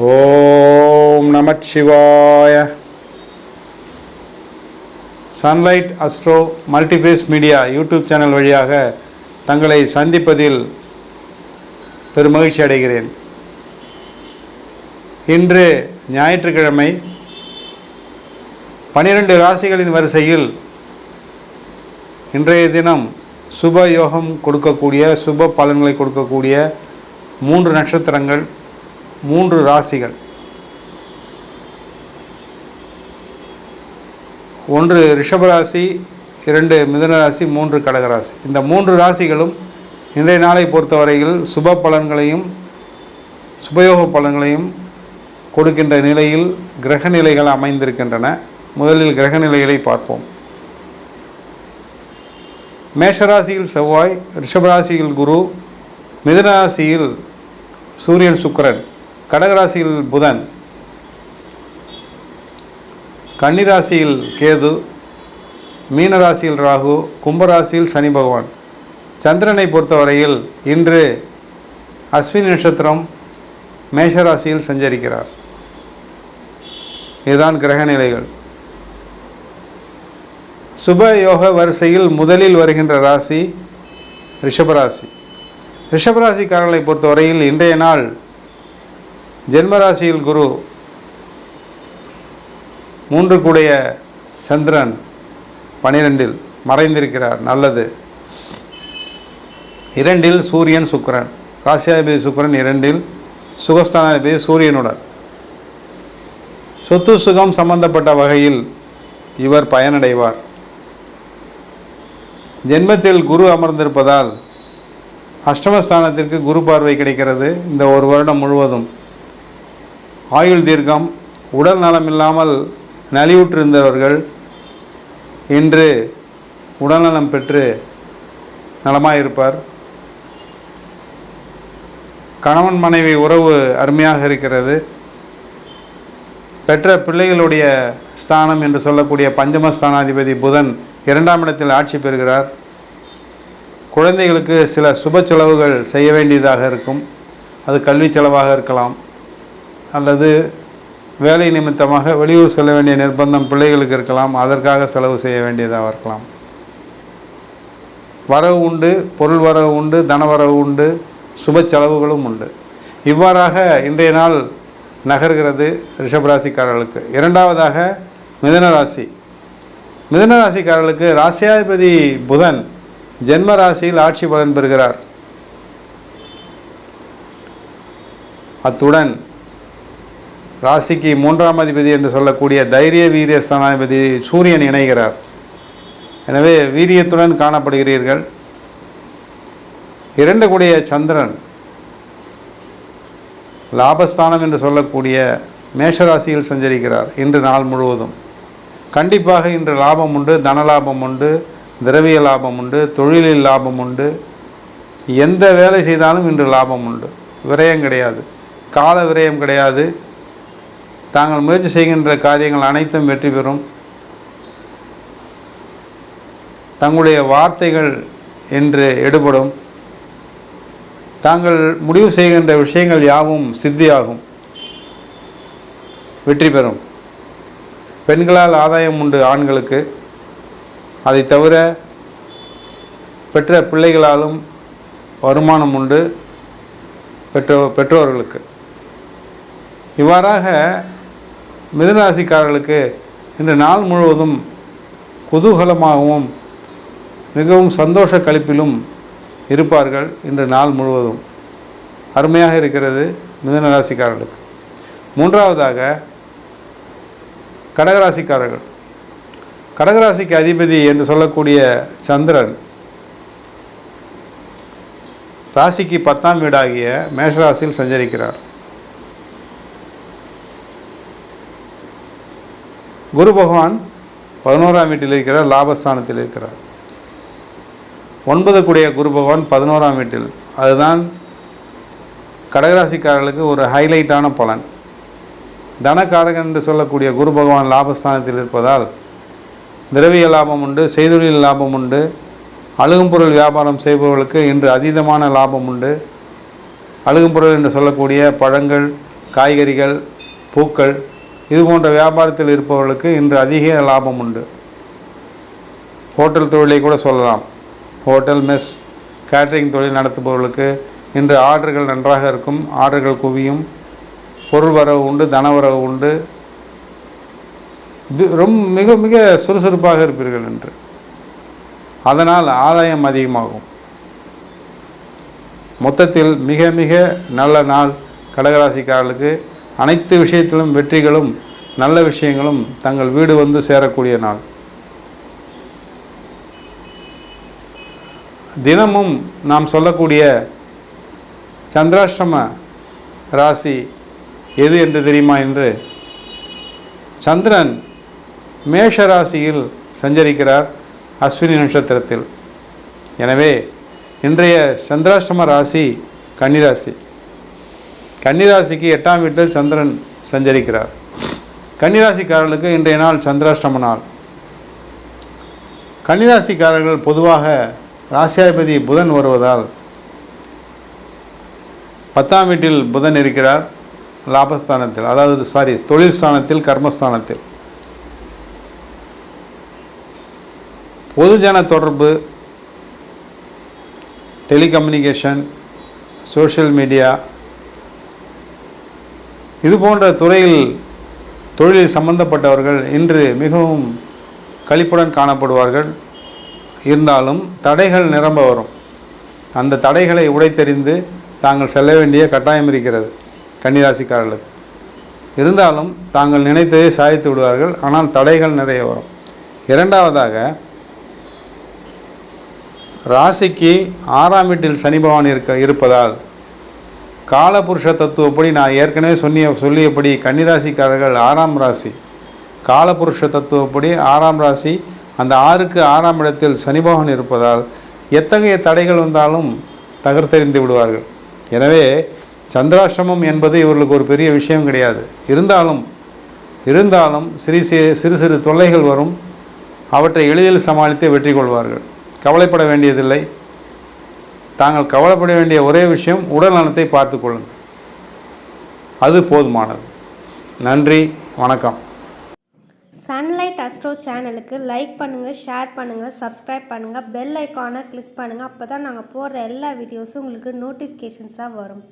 ஓம் நமச்சிவாய sunlight astro multiface media YouTube channel வழியாக தங்களை சந்திப்பதில் பெருமகிழ்ச்சி அடைகிறேன். இன்று ஞாயிற்றுக்கிழமை பனிரெண்டு ராசிகளின் வரிசையில் இன்றைய தினம் சுப யோகம் கொடுக்கக்கூடிய சுப பலன்களை கொடுக்கக்கூடிய மூன்று நட்சத்திரங்கள் மூன்று ராசிகள். ஒன்று ரிஷபராசி இரண்டு மிதனராசி மூன்று கடகராசி இந்த மூன்று ராசிகளும் இன்றைய நாளை பொறுத்தவரையில் சுப பலன்களையும் சுபயோக பலன்களையும் கொடுக்கின்ற நிலையில் கிரக நிலைகள் அமைந்திருக்கின்றன. முதலில் கிரக நிலைகளை பார்ப்போம். மேஷராசியில் செவ்வாய் ரிஷபராசியில் குரு மிதுனராசியில் சூரியன் சுக்கிரன். கடகராசியில் புதன் கன்னிராசியில் கேது மீனராசியில் ராகு கும்பராசியில் சனி பகவான். சந்திரனை பொறுத்தவரையில் இன்று அஸ்வினி நட்சத்திரம் மேஷராசியில் சஞ்சரிக்கிறார். இதுதான் கிரக நிலைகள். சுப யோக வரிசையில் முதலில் வருகின்ற ராசி ரிஷபராசி. ரிஷபராசிக்காரர்களை பொறுத்தவரையில் இன்றைய நாள் ஜென்மராசியில் குரு மூன்று கூடிய சந்திரன் பனிரெண்டில் மறைந்திருக்கிறார். நல்லது. இரண்டில் சூரியன் சுக்கரன். ராசியாதிபதி சுக்கிரன் இரண்டில் சுகஸ்தானாதிபதி சூரியனுடன். சொத்து சுகம் சம்பந்தப்பட்ட வகையில் இவர் பயனடைவார். ஜென்மத்தில் குரு அமர்ந்திருப்பதால் அஷ்டமஸ்தானத்திற்கு குரு பார்வை கிடைக்கிறது. இந்த ஒரு வருடம் முழுவதும். ஆயுள் தீர்க்கம் உடல் நலம் இல்லாமல் நலிவுற்றிருந்தவர்கள் இன்று உடல்நலம் பெற்று நலமாயிருப்பார். கணவன் மனைவி உறவு அருமையாக இருக்கிறது. பெற்ற பிள்ளைகளுடைய ஸ்தானம் என்று சொல்லக்கூடிய பஞ்சமஸ்தானாதிபதி புதன் இரண்டாம் இடத்தில் ஆட்சி பெறுகிறார். குழந்தைகளுக்கு சில சுப செலவுகள் செய்ய வேண்டியதாக இருக்கும். அது கல்வி செலவாக இருக்கலாம். அல்லது வேலை நிமித்தமாக வெளியூர் செல்ல வேண்டிய நிர்பந்தம் பிள்ளைகளுக்கு இருக்கலாம் அதற்காக செலவு செய்ய வேண்டியதாக இருக்கலாம். வரவு உண்டு பொருள் வரவு உண்டு தனவரவு உண்டு சுப செலவுகளும் உண்டு. இவ்வாறாக இன்றைய நாள் நகர்கிறது ரிஷபராசிக்காரர்களுக்கு. இரண்டாவதாக மிதன ராசி. மிதன ராசியாதிபதி புதன் ஜென்ம ராசியில் ஆட்சி பலன் பெறுகிறார். அத்துடன் ராசிக்கு மூன்றாம் அதிபதி என்று சொல்லக்கூடிய தைரிய வீரிய ஸ்தானாதிபதி சூரியன் இணைகிறார். எனவே வீரியத்துடன் காணப்படுகிறீர்கள். இரண்டு கூடிய சந்திரன் லாபஸ்தானம் என்று சொல்லக்கூடிய மேஷராசியில் சஞ்சரிக்கிறார் இன்று நாள் முழுவதும். கண்டிப்பாக இன்று லாபம் உண்டு தனலாபம் உண்டு திரவிய லாபம் உண்டு தொழிலில் லாபம் உண்டு. எந்த வேலை செய்தாலும் இன்று லாபம் உண்டு. விரயம் கிடையாது. கால விரயம் கிடையாது. தாங்கள் முயற்சி செய்கின்ற காரியங்கள் அனைத்தும் வெற்றி பெறும். தங்களுடைய வார்த்தைகள் என்று எடுபடும். தாங்கள் முடிவு செய்கின்ற விஷயங்கள் யாவும் சித்தியாகும். வெற்றி பெறும். பெண்களால் ஆதாயம் உண்டு ஆண்களுக்கு. அதை தவிர பெற்ற பிள்ளைகளாலும் வருமானம் உண்டு பெற்றோ பெற்றோர்களுக்கு. இவ்வாறாக மிதுனராசிக்காரர்களுக்கு இன்று நாள் முழுவதும் குதூகலமாகவும் மிகவும் சந்தோஷ கழிப்பிலும் இருப்பார்கள் இன்று நாள் முழுவதும். அருமையாக இருக்கிறது மிதனராசிக்காரர்களுக்கு. மூன்றாவதாக கடகராசிக்காரர்கள். கடகராசிக்கு அதிபதி என்று சொல்லக்கூடிய சந்திரன் ராசிக்கு பத்தாம் வீடாகிய மேஷராசியில் சஞ்சரிக்கிறார். குரு பகவான் பதினோராம் வீட்டில் இருக்கிறார் லாபஸ்தானத்தில் இருக்கிறார். ஒன்பது கூடிய குரு பகவான் பதினோராம் வீட்டில். அதுதான் கடகராசிக்காரர்களுக்கு ஒரு ஹைலைட்டான பலன். தனக்காரகன் என்று சொல்லக்கூடிய குரு பகவான் லாபஸ்தானத்தில் இருப்பதால் திரவிய லாபம் உண்டு செய்தொழில் லாபம் உண்டு அழுகும் பொருள் வியாபாரம் செய்பவர்களுக்கு இன்று அதீதமான லாபம் உண்டு. அழுகும் பொருள் என்று சொல்லக்கூடிய பழங்கள் காய்கறிகள் பூக்கள் இது போன்ற வியாபாரத்தில் இருப்பவர்களுக்கு இன்று அதிக லாபம் உண்டு. ஹோட்டல் தொழிலை கூட சொல்லலாம். ஹோட்டல் மெஸ் கேட்ரிங் தொழில் நடத்துபவர்களுக்கு இன்று ஆர்டர்கள் நன்றாக இருக்கும். ஆர்டர்கள் குவியும். பொருள் வரவு உண்டு தனவரவு உண்டு. ரொம்ப மிக மிக சுறுசுறுப்பாக இருப்பீர்கள் என்று அதனால் ஆதாயம் அதிகமாகும். மொத்தத்தில் மிக மிக நல்ல நாள் கடகராசிக்காரர்களுக்கு அனைத்து விஷயத்திலும் வெற்றிகளும் நல்ல விஷயங்களும் தங்கள் வீடு வந்து சேரக்கூடிய நாள். தினமும் நாம் சொல்லக்கூடிய சந்திராஷ்டம ராசி எது என்று தெரியுமா என்று? சந்திரன் மேஷ ராசியில் சஞ்சரிக்கிறார் அஸ்வினி நட்சத்திரத்தில். எனவே இன்றைய சந்திராஷ்டம ராசி கன்னிராசி. கன்னிராசிக்கு எட்டாம் வீட்டில் சந்திரன் சஞ்சரிக்கிறார். கன்னிராசிக்காரர்களுக்கு இன்றைய நாள் சந்திராஷ்டம நாள். கன்னிராசிக்காரர்கள் பொதுவாக ராசியாதிபதி புதன் வருவதால் பத்தாம் வீட்டில் புதன் இருக்கிறார். லாபஸ்தானத்தில் அதாவது சாரி தொழில் ஸ்தானத்தில் கர்மஸ்தானத்தில். பொதுஜன தொடர்பு டெலிகம்யூனிகேஷன் சோஷியல் மீடியா இது போன்ற துறையில் தொழிலில் சம்பந்தப்பட்டவர்கள் இன்று மிகவும் கழிப்புடன் காணப்படுவார்கள். இருந்தாலும் தடைகள் நிரம்ப வரும். அந்த தடைகளை உடைத்தெறிந்து தாங்கள் செல்ல வேண்டிய கட்டாயம் இருக்கிறது கன்னிராசிக்காரர்களுக்கு. இருந்தாலும் தாங்கள் நினைத்ததை சாதித்து விடுவார்கள். ஆனால் தடைகள் நிறைய வரும். இரண்டாவதாக ராசிக்கு ஆறாம் வீட்டில் சனி பகவான் இருக்க இருப்பதால் காலபுருஷ தத்துவப்படி நான் ஏற்கனவே சொன்னிய சொல்லியபடி கன்னிராசிக்காரர்கள் ஆறாம் ராசி. காலபுருஷ தத்துவப்படி ஆறாம் ராசி அந்த ஆறுக்கு ஆறாம் இடத்தில் சனிபோகன் இருப்பதால் எத்தகைய தடைகள் வந்தாலும் தகர்த்தெறிந்து விடுவார்கள். எனவே சந்திராஷ்டமம் என்பது இவர்களுக்கு ஒரு பெரிய விஷயம் கிடையாது. இருந்தாலும் இருந்தாலும் சிறு சிறு சிறு சிறு தொல்லைகள் வரும். அவற்றை எளிதில் சமாளித்து வெற்றி கொள்வார்கள் கவலைப்பட வேண்டியதில்லை. தாங்கள் கவலைப்பட வேண்டிய ஒரே விஷயம் உடல் நலத்தை பார்த்து கொள்ளுங்கள். அது போதுமானது. நன்றி வணக்கம். சன்லைட் அஸ்ட்ரோ சேனலுக்கு லைக் பண்ணுங்கள் ஷேர் பண்ணுங்கள் சப்ஸ்கிரைப் பண்ணுங்கள் பெல் ஐக்கானை கிளிக் பண்ணுங்கள் அப்போ தான் நாங்கள் போடுற எல்லா வீடியோஸும் உங்களுக்கு நோட்டிஃபிகேஷன்ஸாக வரும்.